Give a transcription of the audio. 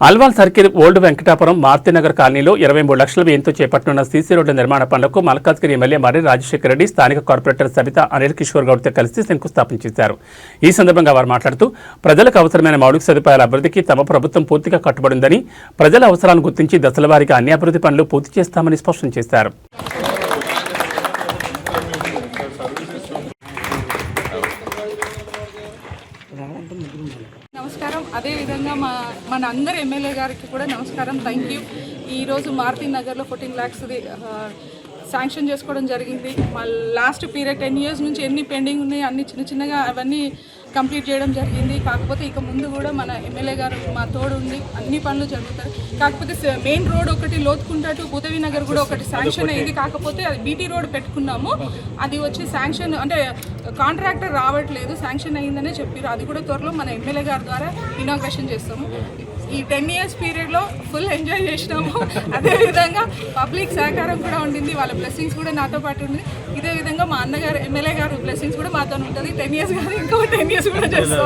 Alwal circle old Venkatapuram Marthinagar కాలనీలో ఇరవై మూడు లక్షల వ్యయంతో చేపట్టనున్న సీసీ రోడ్ల నిర్మాణ పనులకు మల్కాజ్గిరి ఎమ్మెల్యే మర్రి రాజశేఖర రెడ్డి స్థానిక కార్పొరేటర్ సబిత అనిల్ కిషోర్ గౌడ్తో కలిసి శంకుస్థాపన చేశారు. ఈ సందర్భంగా వారు మాట్లాడుతూ ప్రజలకు అవసరమైన మౌలిక సదుపాయాల అభివృద్ధికి తమ ప్రభుత్వం పూర్తిగా కట్టుబడిందని ప్రజల అవసరాలను గుర్తించి దశల వారీగా అన్ని అభివృద్ధి పనులు పూర్తి చేస్తామని స్పష్టం చేశారు. నమస్కారం. అదేవిధంగా మా మన అందరి ఎమ్మెల్యే గారికి కూడా నమస్కారం. థ్యాంక్ యూ ఈరోజు మారుతి నగర్లో ఫోర్టీన్ ల్యాక్స్ది శాంక్షన్ చేసుకోవడం జరిగింది. మా లాస్ట్ పీరియడ్ టెన్ ఇయర్స్ నుంచి ఎన్ని పెండింగ్ ఉన్నాయి అన్ని చిన్న చిన్నగా అవన్నీ కంప్లీట్ చేయడం జరిగింది. కాకపోతే ఇక ముందు కూడా మన ఎమ్మెల్యే గారు మా తోడు ఉండి అన్ని పనులు జరుగుతాయి. కాకపోతే మెయిన్ రోడ్ ఒకటి లోతుకుంటా టు భూతవి నగర్ కూడా ఒకటి శాంక్షన్ అయింది. కాకపోతే అది బీటీ రోడ్ పెట్టుకున్నాము. అది వచ్చి శాంక్షన్ అంటే కాంట్రాక్టర్ రావట్లేదు. శాంక్షన్ అయిందనే చెప్పారు అది కూడా త్వరలో మన ఎమ్మెల్యే గారి ద్వారా ఇనాగ్రేషన్ చేస్తాము. ఈ టెన్ ఇయర్స్ పీరియడ్లో ఫుల్ ఎంజాయ్ చేసినాము. అదేవిధంగా పబ్లిక్ సహకారం కూడా ఉండింది. వాళ్ళ బ్లెస్సింగ్స్ కూడా నాతో పాటు ఉంది ఇదే విధంగా మా అన్నగారు ఎమ్మెల్యే గారు బ్లెస్సింగ్స్ కూడా మాతో ఉంటుంది. టెన్ ఇయర్స్ కానీ ఇంకో టెన్ ఇయర్స్ కూడా ఎంత